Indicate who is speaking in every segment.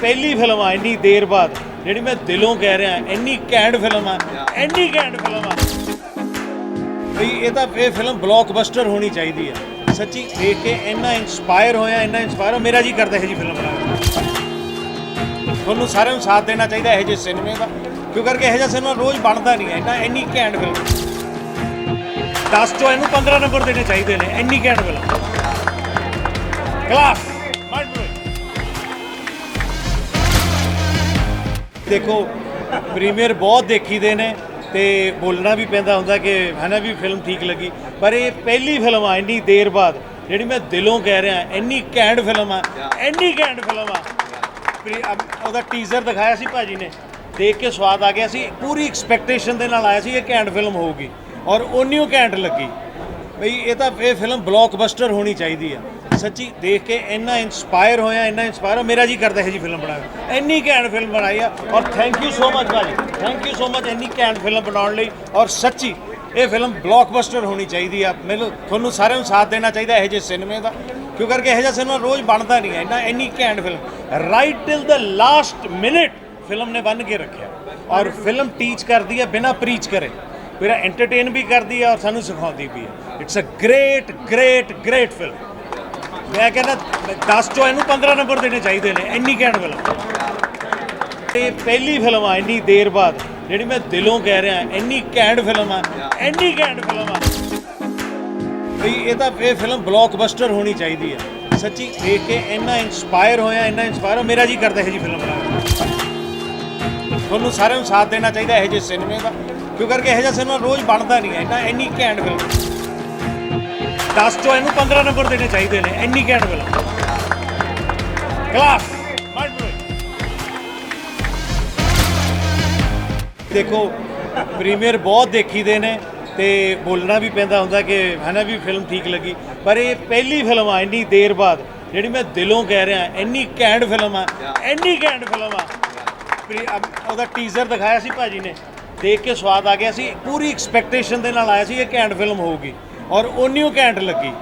Speaker 1: ਪਹਿਲੀ ਫਿਲਮ ਆ ਇੰਨੀ ਦੇਰ ਬਾਅਦ ਜਿਹੜੀ ਮੈਂ ਦਿਲੋਂ ਕਹਿ ਰਿਹਾ ਇੰਨੀ ਘੈਂਟ ਫਿਲਮ ਆ ਇੰਨੀ ਘੈਂਟ ਫਿਲਮ ਆ। ਬਈ ਇਹ ਤਾਂ ਇਹ ਫਿਲਮ ਬਲੌਕਬਸਟਰ ਹੋਣੀ ਚਾਹੀਦੀ ਆ। ਸੱਚੀ ਦੇਖ ਕੇ ਇੰਨਾ ਇਨਸਪਾਇਰ ਹੋਇਆ ਇੰਨਾ ਇਨਸਪਾਇਰ ਮੇਰਾ ਜੀ ਕਰਦਾ ਹੈ ਜੀ ਫਿਲਮ ਬਣਾਉਣ ਨੂੰ। ਤੁਹਾਨੂੰ ਸਾਰਿਆਂ ਨੂੰ ਸਾਥ ਦੇਣਾ ਚਾਹੀਦਾ ਇਹ ਜਿਹੇ ਸਿਨੇਮੇ ਦਾ ਕਿਉਂ ਕਰਕੇ ਇਹ ਜਿਹਾ ਸਿਨੇਮਾ ਰੋਜ਼ ਬਣਦਾ ਨਹੀਂ ਹੈ ਇੰਨਾ ਇੰਨੀ ਘੈਂਟ ਫਿਲਮ। 10 ਚੋਂ ਇਹਨੂੰ 15 ਨੰਬਰ ਦੇਣੇ ਚਾਹੀਦੇ ਨੇ ਇੰਨੀ ਘੈਂਟ ਫਿਲਮ। ਕਲਾਸ ਦੇਖੋ ਪ੍ਰੀਮੀਅਰ ਬਹੁਤ ਦੇਖੀਦੇ ਨੇ ਤੇ ਬੋਲਣਾ ਵੀ ਪੈਂਦਾ ਹੁੰਦਾ ਕਿ ਹਨਾ ਵੀ ਫਿਲਮ ਠੀਕ ਲੱਗੀ। ਪਰ ਇਹ ਪਹਿਲੀ ਫਿਲਮ ਆ, ਇੰਨੀ ਦੇਰ ਬਾਅਦ, ਜਿਹੜੀ ਮੈਂ ਦਿਲੋਂ ਕਹਿ ਰਿਹਾ, ਇੰਨੀ ਘੈਂਟ ਫਿਲਮ ਆ, ਇੰਨੀ ਘੈਂਟ ਫਿਲਮ ਆ। ਉਹਦਾ ਟੀਜ਼ਰ ਦਿਖਾਇਆ ਸੀ ਭਾਜੀ ਨੇ, ਦੇਖ ਕੇ ਸਵਾਦ ਆ ਗਿਆ ਸੀ, ਪੂਰੀ ਐਕਸਪੈਕਟੇਸ਼ਨ ਦੇ ਨਾਲ ਆਇਆ ਸੀ ਇਹ ਘੈਂਟ ਫਿਲਮ ਹੋਊਗੀ, ਔਰ ਓਨੀਓ ਘੈਂਟ ਲੱਗੀ। ਬਈ ਇਹ ਤਾਂ, ਇਹ ਫਿਲਮ ਬਲੌਕਬਸਟਰ ਹੋਣੀ ਚਾਹੀਦੀ ਆ। ਸੱਚੀ ਦੇਖ ਕੇ ਇੰਨਾ ਇਨਸਪਾਇਰ ਹੋਇਆ, ਇੰਨਾ ਇਨਸਪਾਇਰ ਹੋ ਮੇਰਾ ਜੀ ਕਰਦਾ ਹੈ ਜੀ ਫਿਲਮ ਬਣਾਉਣ। ਇੰਨੀ ਘੈਂਟ ਫਿਲਮ ਬਣਾਈ ਆ ਔਰ ਥੈਂਕ ਯੂ ਸੋ ਮਚ ਭਾਜੀ। ਥੈਂਕ ਯੂ ਸੋ ਮਚ ਇੰਨੀ ਘੈਂਟ ਫਿਲਮ ਬਣਾਉਣ ਲਈ ਔਰ ਸੱਚੀ ਇਹ ਫਿਲਮ ਬਲੌਕਬਸਟਰ ਹੋਣੀ ਚਾਹੀਦੀ ਆ। ਮੈਨੂੰ, ਤੁਹਾਨੂੰ ਸਾਰਿਆਂ ਨੂੰ ਸਾਥ ਦੇਣਾ ਚਾਹੀਦਾ ਇਹ ਜਿਹੇ ਸਿਨੇਮੇ ਦਾ। ਕਿਉਂ ਕਰਕੇ ਇਹ ਜਿਹਾ ਸਿਨੇਮਾ ਰੋਜ਼ ਬਣਦਾ ਨਹੀਂ ਹੈ। ਇੰਨਾ, ਇੰਨੀ ਘੈਂਟ film right till the last minute film ਨੇ ਬੰਨ ਕੇ ਰੱਖਿਆ। ਔਰ ਫਿਲਮ ਟੀਚ ਕਰਦੀ ਹੈ ਬਿਨਾ ਪ੍ਰੀਚ ਕਰੇ। ਮੇਰਾ ਐਂਟਰਟੇਨ ਵੀ ਕਰਦੀ ਹੈ ਔਰ ਸਾਨੂੰ ਸਿਖਾਉਂਦੀ ਵੀ ਹੈ it's a great great great film ਮੈਂ ਕਹਿੰਦਾ 10 ਚੋਂ ਇਹਨੂੰ 15 ਨੰਬਰ ਦੇਣੇ ਚਾਹੀਦੇ ਨੇ, ਇੰਨੀ ਘੈਂਟ ਫਿਲਮ ਇਹ ਪਹਿਲੀ ਫਿਲਮ ਆ, ਇੰਨੀ ਦੇਰ ਬਾਅਦ, ਜਿਹੜੀ ਮੈਂ ਦਿਲੋਂ ਕਹਿ ਰਿਹਾ, ਇੰਨੀ ਘੈਂਟ ਫਿਲਮ ਆ, ਇੰਨੀ ਘੈਂਟ ਫਿਲਮ ਆ। ਬਈ, ਇਹ ਤਾਂ, ਇਹ ਫਿਲਮ ਬਲੌਕਬਸਟਰ ਹੋਣੀ ਚਾਹੀਦੀ ਆ। ਸੱਚੀ, ਦੇਖ ਕੇ ਇੰਨਾ ਇਨਸਪਾਇਰ ਹੋਇਆ, ਇੰਨਾ ਇਨਸਪਾਇਰ ਹੋਇਆ, ਮੇਰਾ ਜੀ ਕਰਦਾ ਹੈ ਜੀ ਫਿਲਮ ਬਣਾਉਣ ਤੁਹਾਨੂੰ ਸਾਰਿਆਂ ਨੂੰ ਸਾਥ ਦੇਣਾ ਚਾਹੀਦਾ, ਇਹ ਜਿਹੇ ਸਿਨੇਮੇ ਦਾ। ਕਿਉਂ ਕਰਕੇ ਇਹ ਜਿਹਾ ਸਿਨੇਮਾ ਰੋਜ਼ ਬਣਦਾ ਨਹੀਂ ਹੈ, ਇੰਨਾ, ਇੰਨੀ ਘੈਂਟ ਫਿਲਮ 10 ਚੋਂ ਇਹਨੂੰ 15 ਨੰਬਰ ਦੇਣੇ ਚਾਹੀਦੇ ਨੇ, ਇੰਨੀ ਘੈਂਟ ਫਿਲਮ ਕਲਾਸ ਦੇਖੋ ਪ੍ਰੀਮੀਅਰ ਬਹੁਤ ਦੇਖੀਦੇ ਨੇ ਤੇ ਬੋਲਣਾ ਵੀ ਪੈਂਦਾ ਹੁੰਦਾ ਕਿ ਹਨਾ ਵੀ ਫਿਲਮ ਠੀਕ ਲੱਗੀ, ਪਰ ਇਹ ਪਹਿਲੀ ਫਿਲਮ ਆ, ਇੰਨੀ ਦੇਰ ਬਾਅਦ, ਜਿਹੜੀ ਮੈਂ ਦਿਲੋਂ ਕਹਿ ਰਿਹਾ, ਇੰਨੀ ਘੈਂਟ ਫਿਲਮ ਆ, ਇੰਨੀ ਘੈਂਟ ਫਿਲਮ ਆ। ਉਹਦਾ ਟੀਜ਼ਰ ਦਿਖਾਇਆ ਸੀ ਭਾਜੀ ਨੇ, ਦੇਖ ਕੇ ਸਵਾਦ ਆ ਗਿਆ ਸੀ, ਪੂਰੀ ਐਕਸਪੈਕਟੇਸ਼ਨ ਦੇ ਨਾਲ ਆਇਆ ਸੀ ਇਹ ਘੈਂਟ ਫਿਲਮ ਹੋਊਗੀ। ਔਰ ਓਨੀਓ ਘੈਂਟ ਲੱਗੀ।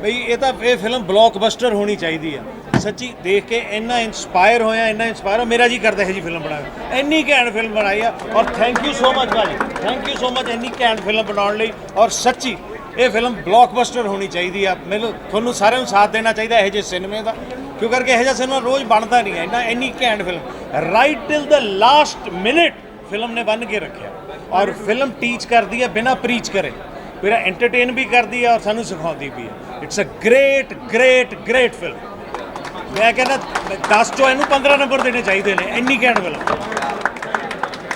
Speaker 1: ਬਈ ਇਹ ਤਾਂ ਇਹ ਫਿਲਮ ਬਲੌਕਬਸਟਰ ਹੋਣੀ ਚਾਹੀਦੀ ਆ। ਸੱਚੀ ਦੇਖ ਕੇ ਇੰਨਾ ਇਨਸਪਾਇਰ ਹੋਇਆ, ਇੰਨਾ ਇਨਸਪਾਇਰ ਹੋਇਆ, ਮੇਰਾ ਜੀ ਕਰਦਾ ਹੈ ਜੀ ਫਿਲਮ ਬਣਾਉਣ। ਇੰਨੀ ਘੈਂਟ ਫਿਲਮ ਬਣਾਈ ਆ ਔਰ ਥੈਂਕ ਯੂ ਸੋ ਮਚ ਭਾਜੀ। ਥੈਂਕ ਯੂ ਸੋ ਮਚ ਇੰਨੀ ਘੈਂਟ ਫਿਲਮ ਬਣਾਉਣ ਲਈ। ਔਰ ਸੱਚੀ ਇਹ ਫਿਲਮ ਬਲੌਕਬਸਟਰ ਹੋਣੀ ਚਾਹੀਦੀ ਆ। ਮੈਨੂੰ ਤੁਹਾਨੂੰ ਸਾਰਿਆਂ ਨੂੰ ਸਾਥ ਦੇਣਾ ਚਾਹੀਦਾ ਇਹੋ ਜਿਹੇ ਸਿਨੇਮੇ ਦਾ। ਕਿਉਂ ਕਰਕੇ ਇਹੋ ਜਿਹਾ ਸਿਨੇਮਾ ਰੋਜ਼ ਬਣਦਾ ਨਹੀਂ ਹੈ। ਇੰਨਾ ਇੰਨੀ ਘੈਂਟ film. Right till the last minute film ਨੇ ਬੰਨ ਕੇ ਰੱਖਿਆ। ਔਰ ਫਿਲਮ ਟੀਚ ਕਰਦੀ ਹੈ ਬਿਨਾ ਪ੍ਰੀਚ ਕਰੇ। ਮੇਰਾ ਐਂਟਰਟੇਨ ਵੀ ਕਰਦੀ ਆ ਔਰ ਸਾਨੂੰ ਸਿਖਾਉਂਦੀ ਵੀ ਆ। It's a great great great film ਮੈਂ ਕਹਿੰਦਾ 10 ਚੋਂ ਇਹਨੂੰ 15 ਨੰਬਰ ਦੇਣੇ ਚਾਹੀਦੇ ਨੇ, ਇੰਨੀ ਘੈਂਟ ਫਿਲਮ